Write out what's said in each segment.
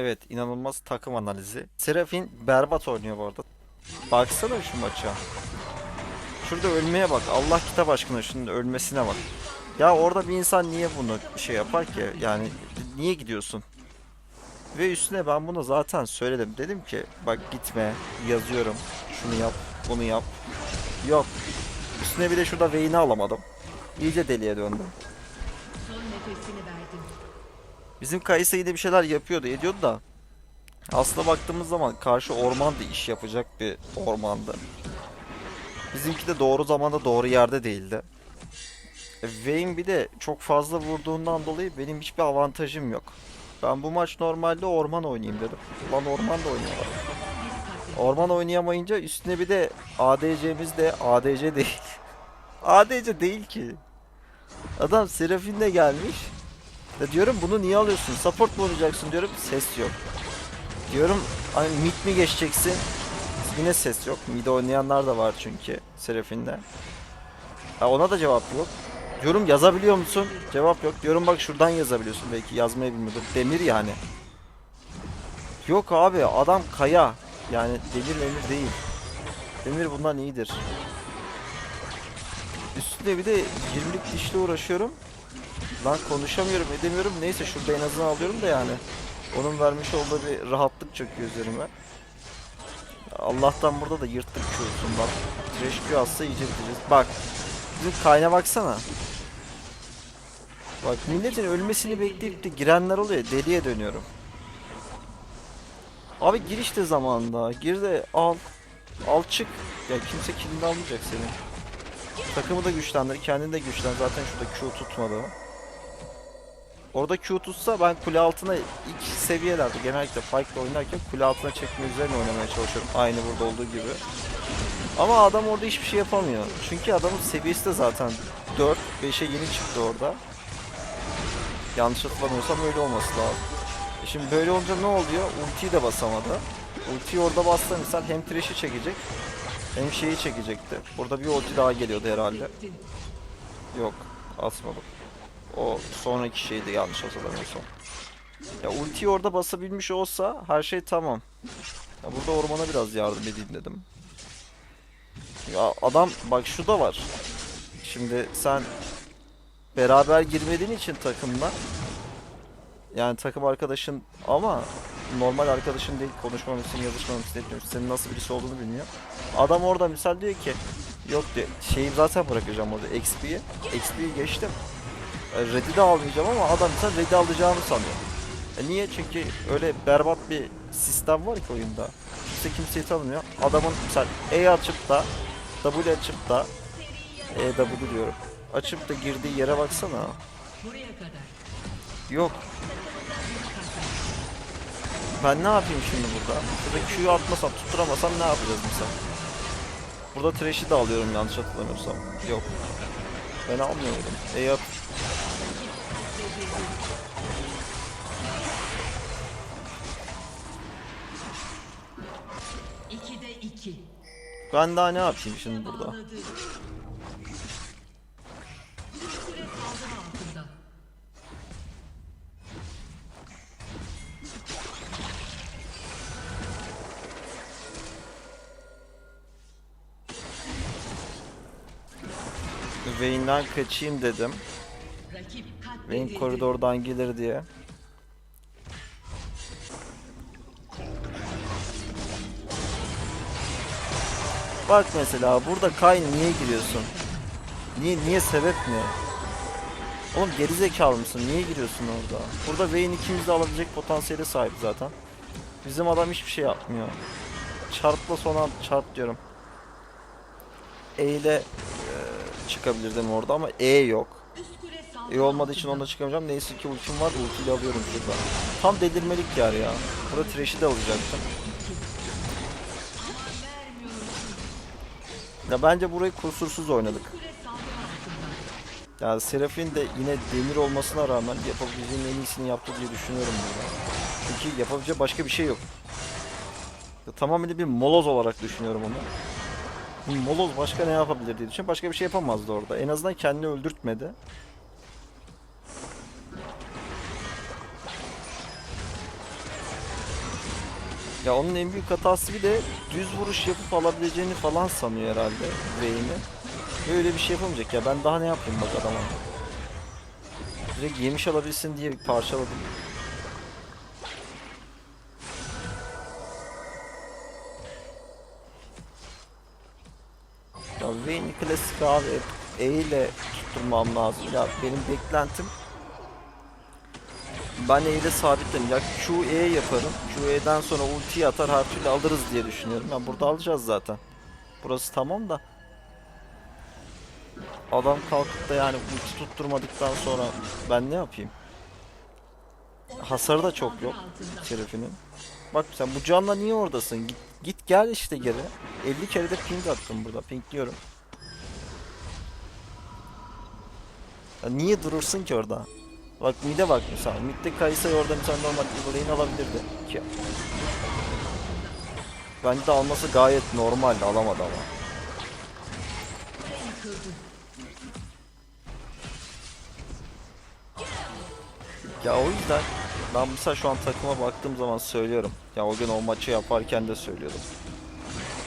Evet inanılmaz takım analizi. Serafin berbat oynuyor bu arada. Baksana şu maça. Şurada ölmeye bak. Allah kitap aşkına şunun ölmesine bak. Ya orada bir insan niye bunu şey yapar ki? Yani niye gidiyorsun? Ve üstüne ben bunu zaten söyledim. Dedim ki bak gitme yazıyorum. Şunu yap, bunu yap. Yok. Üstüne bir de şurada Vayne'i alamadım. İyice deliye döndüm. Bizim Kayısı yine bir şeyler yapıyordu, ediyordu da. Aslında baktığımız zaman karşı orman da iş yapacak bir ormandı. Bizimki de doğru zamanda doğru yerde değildi. E, Vayne bir de çok fazla vurduğundan dolayı benim hiçbir avantajım yok. Ben bu maç normalde orman oynayayım dedim. Lan orman da oynuyorlar. Orman oynayamayınca üstüne bir de ADC'miz de ADC değil. ADC değil ki. Adam Seraphine gelmiş. Ya diyorum bunu niye alıyorsun? Support mu oynayacaksın diyorum. Ses yok. Diyorum hani mid mi geçeceksin? Yine ses yok. Mid oynayanlar da var çünkü Seraphine'de. Ha ona da cevap yok. Diyorum yazabiliyor musun? Cevap yok. Diyorum bak şuradan yazabiliyorsun. Belki yazmayı bilmiyordur. Demir yani. Yok abi adam kaya. Yani demir memir değil. Demir bundan iyidir. Üstüne bir de 20'lik dişle uğraşıyorum. Lan konuşamıyorum edemiyorum. Neyse şurada en azından alıyorum da yani. Onun vermiş olduğu bir rahatlık çöküyor üzerime. Allah'tan burada da yırttık Q'sundan. Trash Q atsa iyice biteceğiz. Bak. Bizim kayna baksana. Bak milletin ölmesini bekleyip de girenler oluyor. Deliye dönüyorum. Abi gir işte zamanında. Gir de al. Al çık. Ya kimse kilini almayacak senin. Takımı da güçlendir. Kendini de güçlen. Zaten şurada Q tutmadı. Orada Q tutsa ben kule altına ilk seviyelerde genellikle Pyke'la oynarken kule altına çekme üzerine oynamaya çalışıyorum. Aynı burada olduğu gibi. Ama adam orada hiçbir şey yapamıyor. Çünkü adamın seviyesi de zaten 4, 5'e yeni çıktı orada. Yanlış hatırlamıyorsam öyle olması lazım. E Şimdi böyle olunca ne oluyor? Ultiyi de basamadı. Ultiyi orada bastı misal hem Thresh'i çekecek hem şeyi çekecekti. Burada bir ulti daha geliyordu herhalde. Yok asmadım. O sonraki şeydi yanlış hatırlamıyorsam. Ya ultiyi orada basabilmiş olsa her şey tamam. Ya burada ormana biraz yardım edeyim dedim. Ya adam bak şu da var. Şimdi sen beraber girmediğin için takımla yani takım arkadaşın ama normal arkadaşın değil konuşmamışsın yazışmamışsın etmiyorsun senin nasıl birisi olduğunu bilmiyor. Adam orada misal diyor ki yok diyor şeyi zaten bırakacağım orada XP'yi XP'yi geçtim. E, Red'i de almayacağım ama adam mesela Red'i alacağını sanıyor. E niye? Çünkü öyle berbat bir sistem var ki oyunda. Kimse kimseyi tanımıyor. Adamın mesela E açıp da W açıp da E W diyorum. Açıp da girdiği yere baksana. Yok. Ben ne yapayım şimdi burada? Şurada Q'yu atmasam, tutturamasam ne yapacağız mesela? Burada Thresh'i de alıyorum yanlış hatırlamıyorsam. Yok. Ben almıyorum. E at. Ben daha ne yapayım şimdi burada? Vayne'den kaçayım dedim. Rakip Katledildi. koridordan gelir diye. Bak mesela burada Kayn niye giriyorsun? Niye niye sebep ne? Oğlum gerizekalı mısın? Niye giriyorsun orada? Burada Vayne ikimiz de alabilecek potansiyele sahip zaten. Bizim adam hiçbir şey yapmıyor. Çarpla son an çarp diyorum. E ile e, çıkabilirdim orada ama E yok. İyi olmadığı için onda çıkamayacağım. Neyse ki ultim var. Ultiyle alıyorum şurada. Tam delirmelik yer ya. Burada Thresh'i de alacaktım. Ya bence burayı kusursuz oynadık. Kule saldırı altında. Ya Serafin de yine demir olmasına rağmen yapabileceğin en iyisini yaptı diye düşünüyorum burada. Çünkü yapabileceği başka bir şey yok. Ya tamamen bir moloz olarak düşünüyorum onu. Moloz başka ne yapabilir diye düşünüyorum. Başka bir şey yapamazdı orada. En azından kendini öldürtmedi. Ya onun en büyük hatası bir de düz vuruş yapıp alabileceğini falan sanıyor herhalde Vayne'i. Böyle bir şey yapamayacak ya ben daha ne yapayım bak adama. Direkt yemiş alabilsin diye bir parçaladım. Ya Vayne'i klasik abi E ile tutturmam lazım. Ya benim beklentim ben E ile sabitlerim. Ya QE yaparım. QE'den sonra ulti atar her türlü alırız diye düşünüyorum. Ya burada alacağız zaten. Burası tamam da. Adam kalkıp da yani ulti tutturmadıktan sonra ben ne yapayım? Hasarı da çok yok Şerif'inin. Bak sen bu canla niye oradasın? Git, git gel işte geri. 50 kere de ping attım burada. Pingliyorum. Ya niye durursun ki orada? Bak mid'e bak mesela. Mid'de Kayısa'yı orada mesela normal Ibrahim'i alabilirdi. Ki. Bence de alması gayet normal. Alamadı ama. Ya o yüzden ben mesela şu an takıma baktığım zaman söylüyorum. Ya o gün o maçı yaparken de söylüyordum.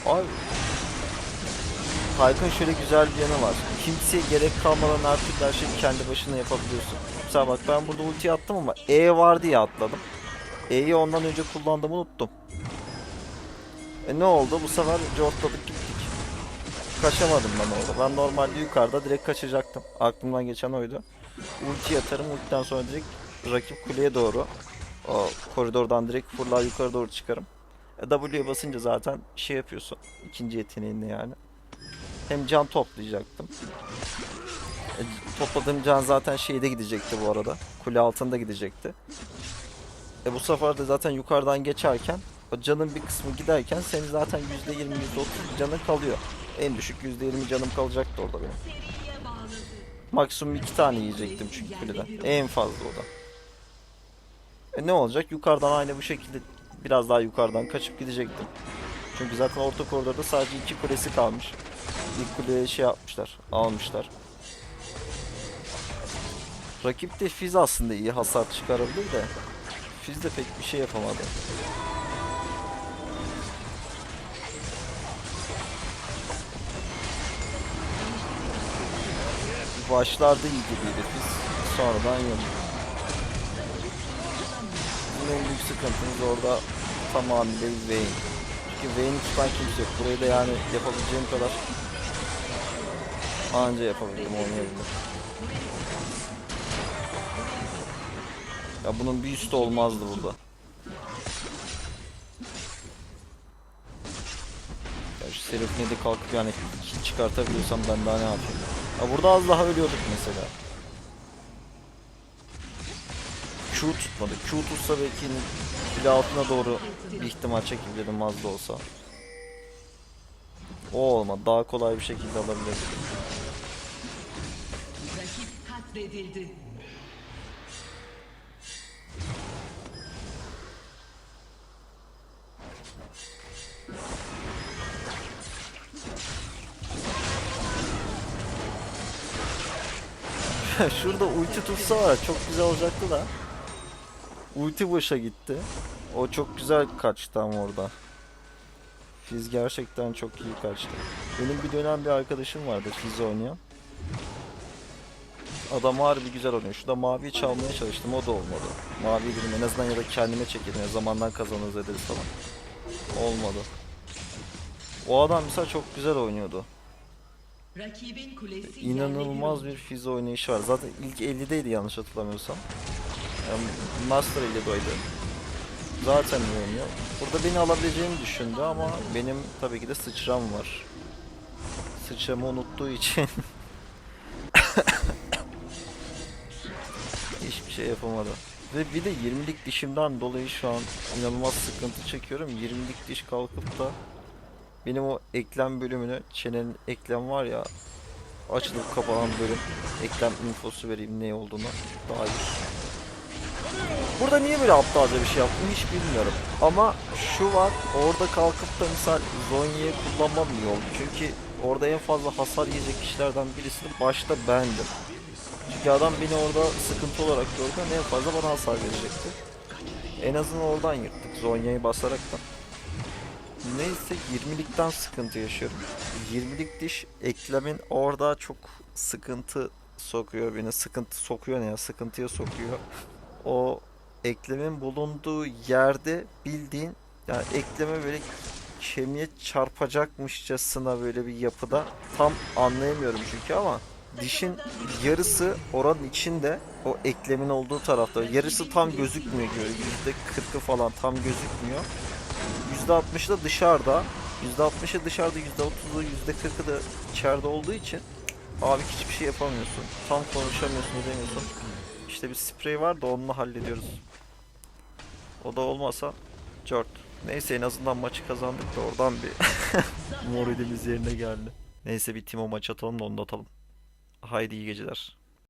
Abi Taycan şöyle güzel bir yanı var. Kimseye gerek kalmadan türlü her şeyi kendi başına yapabiliyorsun. Mesela bak ben burada ulti attım ama E var diye atladım. E'yi ondan önce kullandığımı unuttum. E ne oldu? Bu sefer cortladık gittik. Kaçamadım ben orada. Ben normalde yukarıda direkt kaçacaktım. Aklımdan geçen oydu. Ulti atarım. Ultiden sonra direkt rakip kuleye doğru o koridordan direkt fırlar yukarı doğru çıkarım. E, W'ye basınca zaten şey yapıyorsun. ikinci yeteneğinde yani. Hem can toplayacaktım. E, topladığım can zaten şeyde gidecekti bu arada. Kule altında gidecekti. E bu sefer de zaten yukarıdan geçerken o canın bir kısmı giderken senin zaten %20 %30 canın kalıyor. En düşük %20 canım kalacaktı orada benim. Maksimum iki tane yiyecektim çünkü kuleden. En fazla o da. E ne olacak? Yukarıdan aynı bu şekilde biraz daha yukarıdan kaçıp gidecektim. Çünkü zaten orta koridorda sadece iki kulesi kalmış. İlk kuleye şey yapmışlar, almışlar. Rakip de Fizz aslında iyi hasar çıkarabilir de Fizz de pek bir şey yapamadı. Başlarda iyi gibiydi Fizz. Sonradan yok. En büyük sıkıntımız orada tamamıyla Vayne. Çünkü Vayne'i tutan kimse yok. Burayı da yani yapabileceğim kadar anca yapabildim oynayabilirim. Ya bunun bir üstü olmazdı burada. Ya şu Seraphine de kalkıp yani çıkartabiliyorsam ben daha ne yapayım? Ya burada az daha ölüyorduk mesela. Q tutmadı. Q tutsa belki bile altına doğru bir ihtimal çekebilirdim az da olsa. O olmadı. Daha kolay bir şekilde alabilirdim. Katledildi. Şurada ulti tutsa var çok güzel olacaktı da. Ulti boşa gitti. O çok güzel kaçtı ama orada. Fizz gerçekten çok iyi kaçtı. Benim bir dönem bir arkadaşım vardı Fizz oynayan. Adam harbi güzel oynuyor. Şurada maviyi çalmaya çalıştım o da olmadı. Mavi dedim en azından ya da kendime çekelim ya zamandan kazanırız ederiz falan. Olmadı. O adam mesela çok güzel oynuyordu. İnanılmaz bir Fizz oynayışı var. Zaten ilk 50'deydi yanlış hatırlamıyorsam. Yani Master 50'deydi. Zaten iyi oynuyor. Burada beni alabileceğini düşündü ama benim tabii ki de sıçram var. Sıçramı unuttuğu için şey yapamadı. Ve bir de 20'lik dişimden dolayı şu an inanılmaz sıkıntı çekiyorum. 20'lik diş kalkıp da benim o eklem bölümünü, çenenin eklem var ya açılıp kapanan bölüm eklem infosu vereyim ne olduğunu iyi. Burada niye böyle aptalca bir şey yaptım hiç bilmiyorum. Ama şu var orada kalkıp da misal Zonya'yı kullanmam iyi oldu. Çünkü orada en fazla hasar yiyecek kişilerden birisi de başta bendim. Çünkü adam beni orada sıkıntı olarak gördü. En fazla bana hasar verecekti. En azından oradan yırttık Zonya'yı basarak da. Neyse 20'likten sıkıntı yaşıyorum. 20'lik diş eklemin orada çok sıkıntı sokuyor beni. Sıkıntı sokuyor ne ya? Sıkıntıya sokuyor. O eklemin bulunduğu yerde bildiğin yani ekleme böyle kemiğe çarpacakmışçasına böyle bir yapıda tam anlayamıyorum çünkü ama dişin yarısı oranın içinde o eklemin olduğu tarafta. Yarısı tam gözükmüyor böyle yüzde kırkı falan tam gözükmüyor. Yüzde altmışı da dışarıda. Yüzde altmışı dışarıda yüzde otuzu yüzde kırkı da içeride olduğu için abi hiçbir şey yapamıyorsun. Tam konuşamıyorsun edemiyorsun. İşte bir sprey var da onunla hallediyoruz. O da olmasa Cört. Neyse en azından maçı kazandık da oradan bir moralimiz yerine geldi. Neyse bir Timo maç atalım da onu da atalım. Haydi iyi geceler.